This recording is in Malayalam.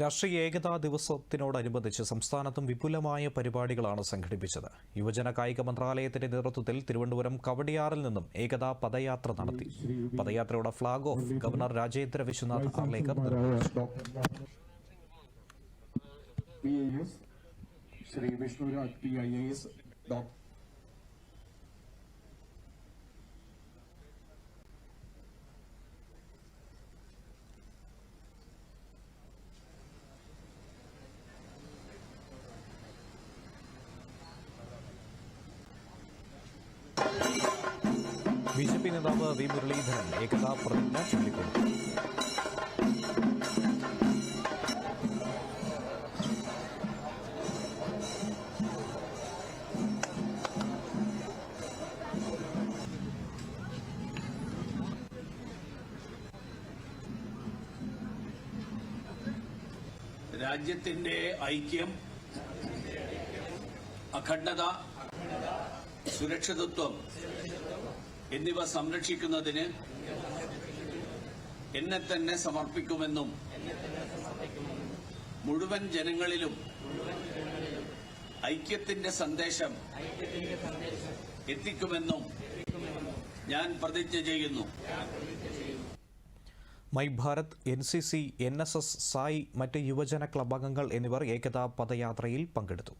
രാഷ്ട്രീയ ഏകതാ ദിവസത്തിനോടനുബന്ധിച്ച് സംസ്ഥാനത്തും വിപുലമായ പരിപാടികളാണ് സംഘടിപ്പിച്ചത്. യുവജന കായിക മന്ത്രാലയത്തിന്റെ നേതൃത്വത്തിൽ തിരുവനന്തപുരം കവടിയാറിൽ നിന്നും ഏകതാ പദയാത്ര നടത്തി. പദയാത്രയുടെ flag off governor Rajendra Vishwanath Arlekar Shri doctor B J P നേതാവ് വി മുരളീധരൻ ഏകതാ പ്രതിജ്ഞ ചൊല്ലിക്കൊണ്ടു രാജ്യത്തിന്റെ ഐക്യം അഖണ്ഡത സുരക്ഷിതത്വം എന്നിവ സംരക്ഷിക്കുന്നതിന് എന്നെ തന്നെ സമർപ്പിക്കുമെന്നും മുഴുവൻ ജനങ്ങളിലും ഐക്യത്തിന്റെ സന്ദേശം എത്തിക്കുമെന്നും ഞാൻ പ്രതിജ്ഞ ചെയ്യുന്നു. My Bharat N C C N S S SAI മറ്റ് യുവജന ക്ലബ് അംഗങ്ങൾ എന്നിവർ ഏകതാ പദയാത്രയിൽ പങ്കെടുത്തു.